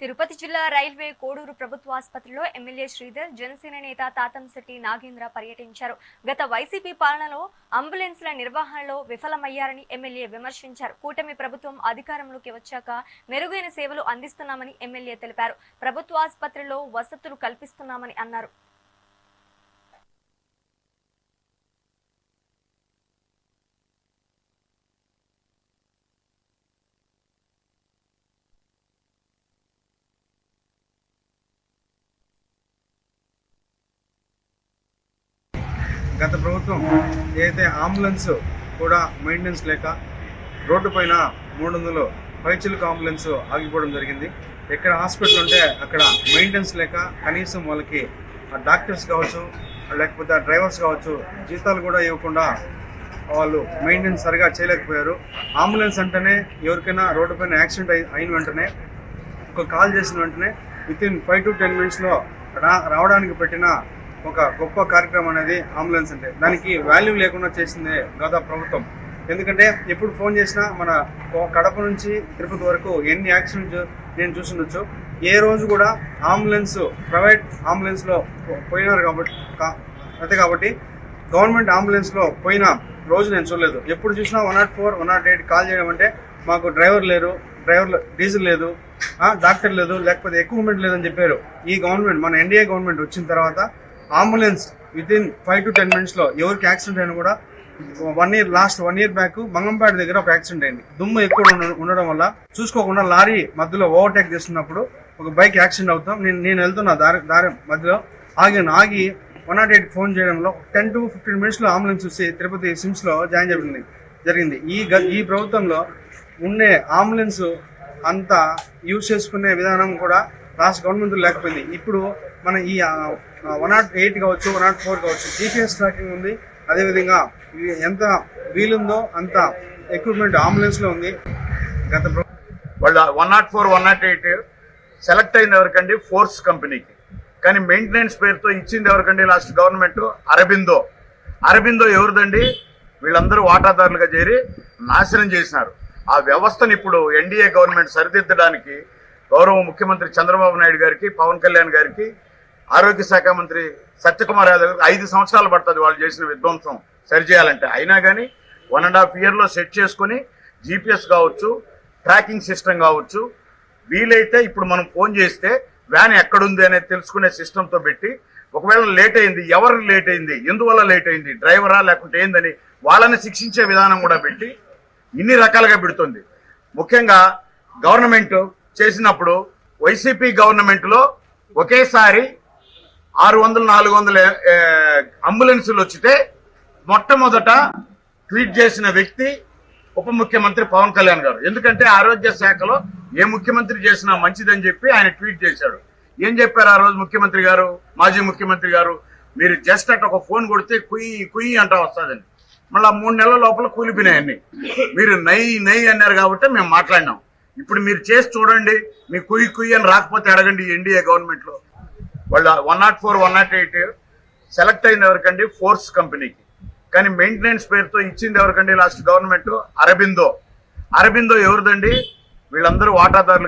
తిరుపతి జిల్లా రైల్వే కోడూరు ప్రభుత్వ ఆసుపత్రిలో ఎమ్మెల్యే శ్రీధర్ జనసేన నేత తాతంశెట్టి నాగేంద్ర పర్యటించారు. గత వైసీపీ పాలనలో అంబులెన్స్ల నిర్వహణలో విఫలమయ్యారని ఎమ్మెల్యే విమర్శించారు. కూటమి ప్రభుత్వం అధికారంలోకి వచ్చాక మెరుగైన సేవలు అందిస్తున్నామని ఎమ్మెల్యే తెలిపారు. ప్రభుత్వ ఆసుపత్రిలో వసతులు కల్పిస్తున్నామని అన్నారు. గత ప్రభుత్వం ఏదైతే అంబులెన్స్ కూడా మెయింటెనెన్స్ లేక రోడ్డు పైన మూడు వందలు పైచిలకు అంబులెన్స్ ఆగిపోవడం జరిగింది. ఎక్కడ హాస్పిటల్ ఉంటే అక్కడ మెయింటెనెన్స్ లేక కనీసం వాళ్ళకి ఆ డాక్టర్స్ కావచ్చు లేకపోతే ఆ డ్రైవర్స్ కావచ్చు జీతాలు కూడా ఇవ్వకుండా వాళ్ళు మెయింటెనెన్స్ సరిగా చేయలేకపోయారు. అంబులెన్స్ అంటేనే ఎవరికైనా రోడ్డు పైన యాక్సిడెంట్ అయి అయిన వెంటనే ఒక కాల్ చేసిన వెంటనే within five to ten మినిట్స్లో రా రావడానికి పెట్టిన ఒక గొప్ప కార్యక్రమం అనేది అంబులెన్స్ అంటే. దానికి వాల్యూ లేకుండా చేసింది గత ప్రభుత్వం. ఎందుకంటే ఎప్పుడు ఫోన్ చేసినా మన కడప నుంచి తిరుపతి వరకు ఎన్ని యాక్సిడెంట్స్ నేను చూసుండొచ్చు. ఏ రోజు కూడా అంబులెన్స్ ప్రైవేట్ అంబులెన్స్లో పోయినారు కాబట్టి అయితే కాబట్టి గవర్నమెంట్ అంబులెన్స్లో పోయిన రోజు నేను చూడలేదు. ఎప్పుడు చూసినా one nought four one nought eight call చేయడం అంటే మాకు డ్రైవర్ లేరు డ్రైవర్ డీజిల్ లేదు డాక్టర్ లేదు లేకపోతే ఎక్విప్మెంట్ లేదని చెప్పారు. ఈ గవర్నమెంట్ మన ఎన్డీఏ గవర్నమెంట్ వచ్చిన తర్వాత ambulance within five to ten మినిట్స్లో ఎవరికి యాక్సిడెంట్ అయినా కూడా one year last one year back Mangampeta దగ్గర ఒక యాక్సిడెంట్ అయింది. దుమ్ము ఎక్కువ ఉండడం వల్ల చూసుకోకుండా లారీ మధ్యలో ఓవర్టేక్ చేస్తున్నప్పుడు ఒక బైక్ యాక్సిడెంట్ అవుతాం. నేను నేను వెళ్తున్నా దారి దారి మధ్యలో. ఆగాను ఆగి వన్ నాట్ ఎయిట్ ఫోన్ చేయడంలో టెన్ టు ఫిఫ్టీన్ మినిట్స్లో అంబులెన్స్ వచ్చి తిరుపతి సిమ్స్లో జాయిన్ జరిగింది. జరిగింది. ఈ గ- ఈ ప్రభుత్వంలో ఉండే అంబులెన్స్ అంతా యూజ్ చేసుకునే విధానం కూడా రాష్ట్ర గవర్నమెంట్ లేకపోయింది. ఇప్పుడు మన ఈ వన్ నాట్ ఎయిట్ కావచ్చు వన్ నాట్ ఫోర్ కావచ్చు జీపీఎస్ ట్రాకింగ్ ఉంది. అదేవిధంగా ఎంత వీలుందో అంత ఎక్విప్మెంట్ అంబులెన్స్లో ఉంది. గత వాళ్ళ one nought four one nought eight select అయింది ఎవరికండి? ఫోర్స్ కంపెనీకి కానీ మెయింటెనెన్స్ పేరుతో ఇచ్చింది ఎవరికండి లాస్ట్ గవర్నమెంట్ అరబిందో అరబిందో ఎవరిదండి? వీళ్ళందరూ వాటాదారులుగా చేరి నాశనం చేసినారు. ఆ వ్యవస్థను ఇప్పుడు ఎన్డీఏ గవర్నమెంట్ సరిదిద్దడానికి గౌరవ ముఖ్యమంత్రి చంద్రబాబు నాయుడు గారికి పవన్ కళ్యాణ్ గారికి ఆరోగ్య శాఖ మంత్రి సత్యకుమార్ యాదవ్ గారికి ఐదు సంవత్సరాలు పడుతుంది వాళ్ళు చేసిన విధ్వంసం సరిచేయాలంటే అయినా కానీ వన్ అండ్ హాఫ్ ఇయర్లో సెట్ చేసుకుని జీపీఎస్ కావచ్చు ట్రాకింగ్ సిస్టమ్ కావచ్చు వీలైతే ఇప్పుడు మనం ఫోన్ చేస్తే వ్యాన్ ఎక్కడుంది అనేది తెలుసుకునే సిస్టంతో పెట్టి ఒకవేళ లేట్ అయింది ఎవరు లేట్ అయింది ఎందువల్ల లేట్ అయింది డ్రైవరా లేకుంటే ఏందని వాళ్ళని శిక్షించే విధానం కూడా పెట్టి ఇన్ని రకాలుగా పెడుతుంది. ముఖ్యంగా గవర్నమెంట్ చేసినప్పుడు వైసీపీ గవర్నమెంట్లో ఒకేసారి ఆరు వందలు నాలుగు వందల అంబులెన్సులు వచ్చితే మొట్టమొదట ట్వీట్ చేసిన వ్యక్తి ఉప ముఖ్యమంత్రి పవన్ కళ్యాణ్ గారు. ఎందుకంటే ఆరోగ్య శాఖలో ఏ ముఖ్యమంత్రి చేసినా మంచిదని చెప్పి ఆయన ట్వీట్ చేశాడు. ఏం చెప్పారు ఆ రోజు ముఖ్యమంత్రి గారు మాజీ ముఖ్యమంత్రి గారు? మీరు జస్ట్ అట్ ఒక ఫోన్ కొడితే కుయ్యి కుయ్యి అంటా వస్తుందని. మళ్ళీ మూడు నెలల లోపల కూలిపోయినాయి అన్ని మీరు నై నై అన్నారు కాబట్టి మేము మాట్లాడినాం. ఇప్పుడు మీరు చేసి చూడండి మీ కుయ్యి కుయ్యి అని రాకపోతే అడగండి ఎన్డీఏ గవర్నమెంట్లో. వాళ్ళు one nought four one nought eight select అయింది ఎవరికండి? ఫోర్స్ కంపెనీకి. కానీ మెయింటెనెన్స్ పేరుతో ఇచ్చింది ఎవరికండి లాస్ట్ గవర్నమెంట్? అరబిందో. అరబిందో ఎవరిదండి? వీళ్ళందరూ వాటాదారులుగా